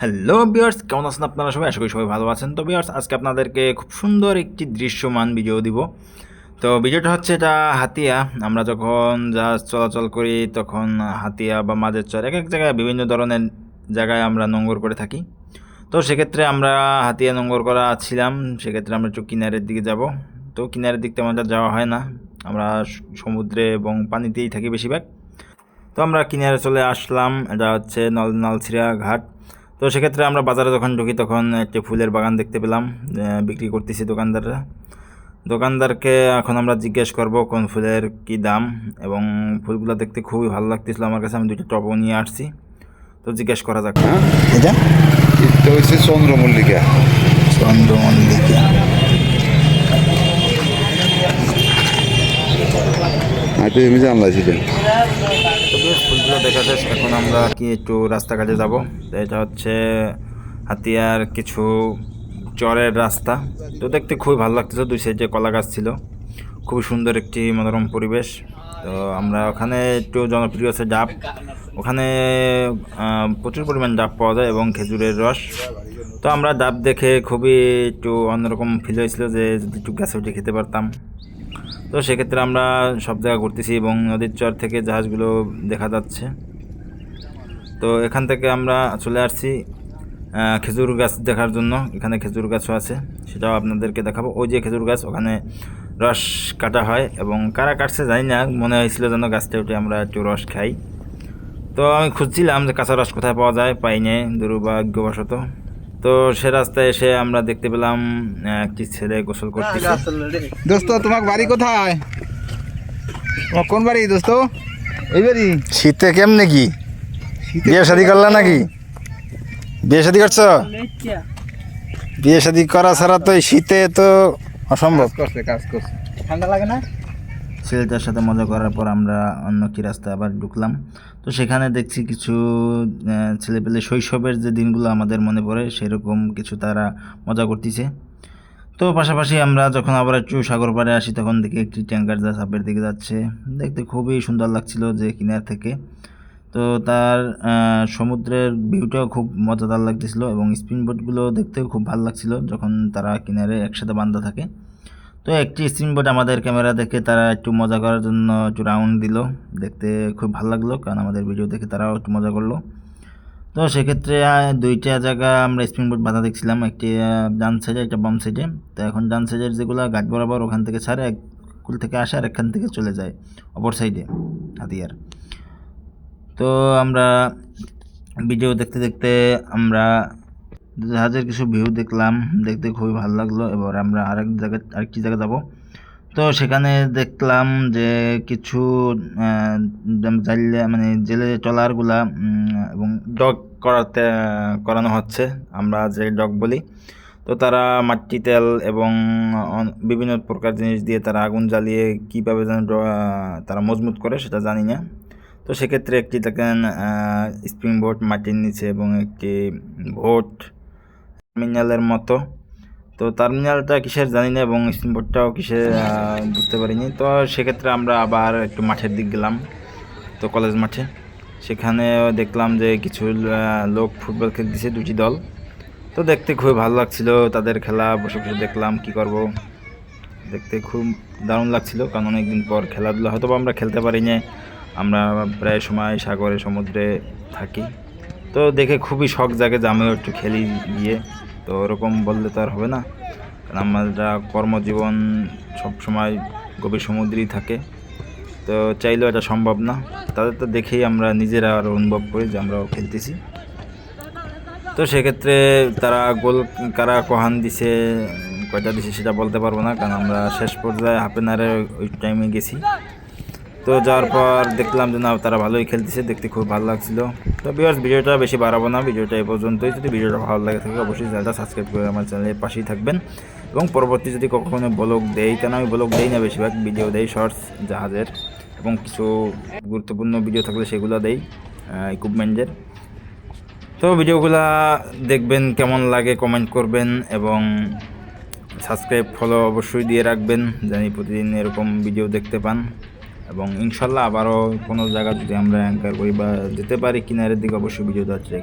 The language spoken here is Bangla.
হ্যালো বিয়ার্স কেমন আছেন আপনারা সবাই? আশা করি সবাই ভালো আছেন। তো বিয়ার্স আজকে আপনাদেরকে খুব সুন্দর একটি দৃশ্যমান ভিডিও দিব। তো ভিডিওটা হচ্ছে এটা হাতিয়া। আমরা যখন জাহাজ চলাচল করি, তখন হাতিয়া বা মাঝের চর এক এক জায়গায় বিভিন্ন ধরনের জায়গায় আমরা নোংর করে থাকি। তো সেক্ষেত্রে আমরা হাতিয়া নোংর করা ছিলাম, সেক্ষেত্রে আমরা একটু কিনারের দিকে যাব। তো কিনারের দিক তেমন যাওয়া হয় না। আমরা সমুদ্রে এবং পানিতেই থাকি বেশিরভাগ। তো আমরা কিনারে চলে আসলাম। এটা হচ্ছে নল, নলছিরা ঘাট। তো সেক্ষেত্রে আমরা বাজারে যখন ঢুকি তখন একটি ফুলের বাগান দেখতে পেলাম বিক্রি করতেছি দোকানদাররা। দোকানদারকে এখন আমরা জিজ্ঞেস করব কোন ফুলের কি দাম এবং ফুলগুলো দেখতে খুবই ভালো লাগতেছিল। আমার কাছে আমি দুটো টবও নিয়ে আসছি তো জিজ্ঞেস করা যাক। এটা? এটা হচ্ছে চন্দ্রমল্লিকা। চন্দ্রমল্লিকা। জানলা তো বেশ ফুলগুলো এখন আমরা কি একটু রাস্তাঘাটে যাব। এটা হচ্ছে হাতিয়ার কিছু চরের রাস্তা। তো দেখতে খুবই ভালো লাগতেছে, দুই সাইডে কলা গাছ ছিল। খুবই সুন্দর একটি মনোরম পরিবেশ। তো আমরা ওখানে একটু জনপ্রিয় আছে ডাব। ওখানে প্রচুর পরিমাণ ডাব পাওয়া যায় এবং খেজুরের রস। তো আমরা ডাব দেখে খুবই একটু অন্যরকম ফিল হয়েছিল যে যদি একটু গাছে উঠে খেতে পারতাম। তো সেক্ষেত্রে আমরা সব জায়গা ঘুরতেছি এবং নদীর চর থেকে জাহাজগুলো দেখা যাচ্ছে। তো এখান থেকে আমরা চলে আসছি খেজুর গাছ দেখার জন্য। এখানে খেজুর গাছও আছে, সেটাও আপনাদেরকে দেখাবো। ওই যে খেজুর গাছ, ওখানে রস কাটা হয় এবং কারা কাটছে জানি না, মনে হয়েছিল যেন গাছটা উঠে আমরা একটু রস খাই। তো আমি খুঁজছিলাম যে কাঁচা রস কোথায় পাওয়া যায়, পাইনি, দুর্ভাগ্যবশত। তো সে রাস্তায় এসে আমরা দেখতে পেলাম একটি ছেলে গোসল করতেছে। দোস্ত তোমার বাড়ি কোথায়? তোমার কোন বাড়ি দোস্ত? এই বাড়ি? শীতে কেমনে কি? বিয়ে শাদি করলা নাকি? বিয়ে শাদি করছ? বিয়ে শাদি করা ছাড়া তো এই শীতে তো অসম্ভব। করছে কাজ করছে। ঠান্ডা লাগে না? ছেলেটার সাথে মজা করার পর আমরা অন্য কি রাস্তায় আবার ঢুকলাম। তো সেখানে দেখছি কিছু ছেলেপেলে শৈশবের যে দিনগুলো আমাদের মনে পড়ে, সেরকম কিছু তারা মজা করতেছে। তো পাশাপাশি আমরা যখন আবার একটু সাগর পাড়ে আসি, তখন দেখি একটি ট্যাঙ্কার যা সাপের দিকে যাচ্ছে। দেখতে খুবই সুন্দর লাগছিল যে কিনার থেকে। তো তার সমুদ্রের ভিউটাও খুব মজাদার লাগতেছিল এবং স্পিন বোটগুলো দেখতেও খুব ভালো লাগছিল যখন তারা কিনারে একসাথে বান্ধা থাকে। তো একটি স্ক্রিন বোর্ড আমাদের ক্যামেরা দেখে তারা একটু মজা করার জন্য একটু রাউন্ড দিল। দেখতে খুব ভালো লাগল, কারণ আমাদের ভিডিও দেখে তারাও একটু মজা করল। তো সেক্ষেত্রে দুইটা জায়গা আমরা স্ক্রিন বোর্ড বাধা দেখছিলাম। একটি ডান সাইডে একটা বাম সাইডে তো এখন ডান সাইডের যেগুলো গাছ বরাবর ওখান থেকে ছাড়ে, এক কুল থেকে আসে আর এখান থেকে চলে যায়, অপর সাইডে হাতিয়ার। তো আমরা ভিডিও দেখতে দেখতে আমরা জাহাজের কিছু ভিউ দেখলাম, দেখতে খুবই ভালো লাগল। এবার আমরা আরেক জায়গায়, আরেকটি জায়গায় যাব। তো সেখানে দেখলাম যে কিছু মানে জেলে ট্রলারগুলা এবং ডগ করাতে, করানো হচ্ছে। আমরা যে ডগ বলি, তো তারা মাটি, তেল এবং বিভিন্ন প্রকার জিনিস দিয়ে তারা আগুন জ্বালিয়ে কীভাবে যেন তারা মজবুত করে সেটা জানি না। তো সেক্ষেত্রে একটি দেখেন স্প্রিং বোট মাটির নিচে এবং একটি ভোট টার্মিনালের মতো। তো টার্মিনালটা কিসের জানি না এবং স্প্রিং বোটটাও কিসের বুঝতে পারিনি। তো সেক্ষেত্রে আমরা আবার একটু মাঠের দিক গেলাম, তো কলেজ মাঠে। সেখানে দেখলাম যে কিছু লোক ফুটবল খেলতেছে, দুটি দল। তো দেখতে খুবই ভালো লাগছিল, তাদের খেলা বসে বসে দেখলাম, কি করব। দেখতে খুব দারুণ লাগছিল, কারণ অনেকদিন পর খেলাধুলা হয়তো আমরা খেলতে পারি না আমরা প্রায় সময় সাগরে, সমুদ্রে থাকি। তো দেখে খুবই শখ জাগে যে আমিও একটু খেলি গিয়ে। তো ওরকম বললে তো আর হবে না। কারণ আমরা কর্মজীবন সব সময় গভীর সমুদ্রেই থাকে। তো চাইলেও এটা সম্ভব না। তাদের তো দেখেই আমরা নিজেরা আরও অনুভব করি যে আমরাও খেলতেছি। তো সেক্ষেত্রে তারা গোল কারা কহান দিছে, কয়টা দিছে সেটা বলতে পারব না। কারণ আমরা শেষ পর্যায়ে হাফ এন আওয়ারের ওই টাইমে গেছি। তো যাওয়ার পর দেখলাম যে, না, তারা ভালোই খেলতেছে, দেখতে খুব ভালো লাগছিল। তো বিয়ার্স ভিডিওটা বেশি বাড়াবো না, ভিডিওটা এই পর্যন্তই। যদি ভিডিওটা ভালো লাগে থাকে, অবশ্যই চ্যানেলটা সাবস্ক্রাইব করে আমার চ্যানেলের পাশেই থাকবেন। এবং পরবর্তী যদি কখনো ব্লগ দেই, কেন আমি ব্লগ দেই না, বেশিরভাগ ভিডিও দেই শর্টস জাহাজের, এবং কিছু গুরুত্বপূর্ণ ভিডিও থাকলে সেগুলো দেই ইকুইপমেন্টের তো ভিডিওগুলা দেখবেন, কেমন লাগে কমেন্ট করবেন, এবং সাবস্ক্রাইব ফলো অবশ্যই দিয়ে রাখবেন, জানি প্রতিদিন এরকম ভিডিও দেখতে পান। এবং ইনশাল্লাহ আবারও কোনো জায়গা যদি আমরা অ্যাঙ্কার করি বা যেতে পারি, কিনারের দিকে অবশ্যই ভিডিও দেওয়ার ট্রাই